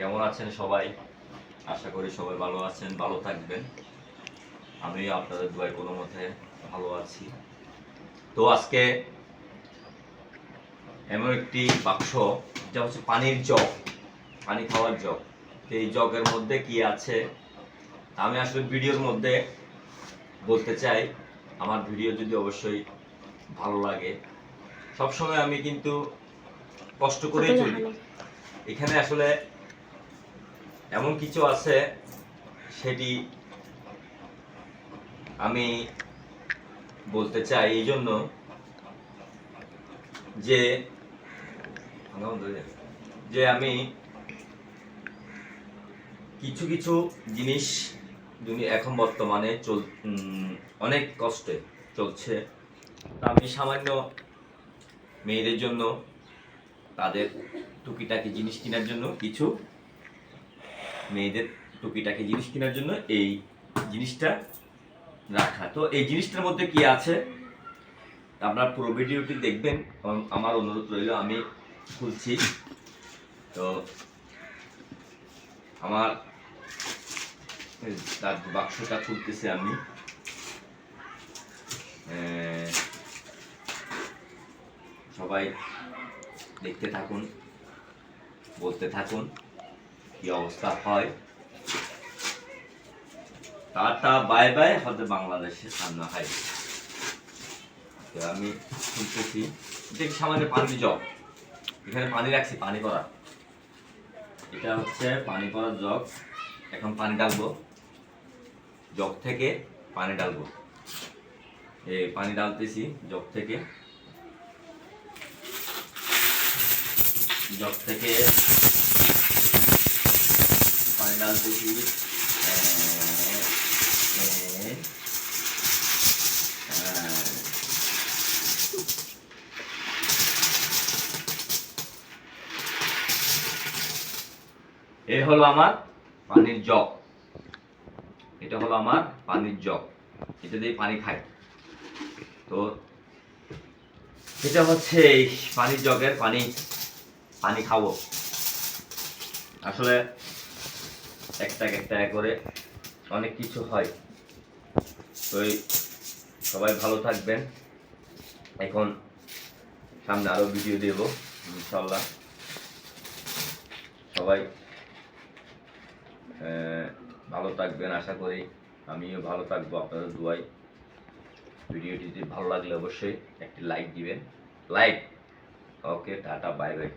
কেমন আছেন সবাই? আশা করি সবাই ভালো আছেন ভালো থাকবেন। আমি আপনাদের দুয়ায় কোনো মতে ভালো আছি। তো আজকে এমন একটি বাক্স যা হচ্ছে পানির জগ পানি খাওয়ার জগ। তো এই জগের মধ্যে কি আছে? আমি আসলে ভিডিওর মধ্যে বলতে চাই আমার ভিডিও যদি অবশ্যই ভালো লাগে। সবসময় আমি কিন্তু কষ্ট করেই চলি। এখানে আসলে এমন কিছু আছে সেটি আমি বলতে চাই এই জন্য যে যে আমি কিছু কিছু জিনিস এখন বর্তমানে চল অনেক কষ্টে চলছে। আমি সামান্য মেয়েদের জন্য, তাদের টুকিটাকি জিনিস কেনার জন্য কিছু মেয়েদের টুকিটাকি জিনিস কেনার জন্য এই জিনিসটা রাখা। তো এই জিনিসটার মধ্যে কি আছে? আপনারা পুরো ভিডিওটি দেখবেন আমার অনুরোধ রইল, আমি খুলছি। তো আমার তার বাক্সটা খুলতেছি আমি। সবাই দেখতে থাকুন, বলতে থাকুন। অবস্থা হয়? টাটা, বাই বাই হতে বাংলাদেশের সামনে হয় আমি শুনতেছি। দেখি সামান্য পানি জগ এখানে পানি রাখছি, পানি করা এটা হচ্ছে পানি করার জগ। এখন পানি ডালবো জগ থেকে পানি ডালবো এই পানি ডালতেছি জগ থেকে। জগ থেকে এ, এ, আ, এ হলো আমার পানির জগ। এটা হলো আমার পানির জগ। এটা দিয়ে পানি খাই। তো এটা হচ্ছে এই পানির জগের পানি। পানি খাব। আসলে একটা একটা করে অনেক কিছু হয়। তো সবাই ভালো থাকবেন। এখন সামনে আরও ভিডিও দেব ইনশাল্লাহ সবাই ভালো থাকবেন, আশা করি আমিও ভালো থাকব আপনাদের দুয়াই ভিডিওটি যদি ভালো লাগলে অবশ্যই একটি লাইক দিবেন। Like okay tata bye bye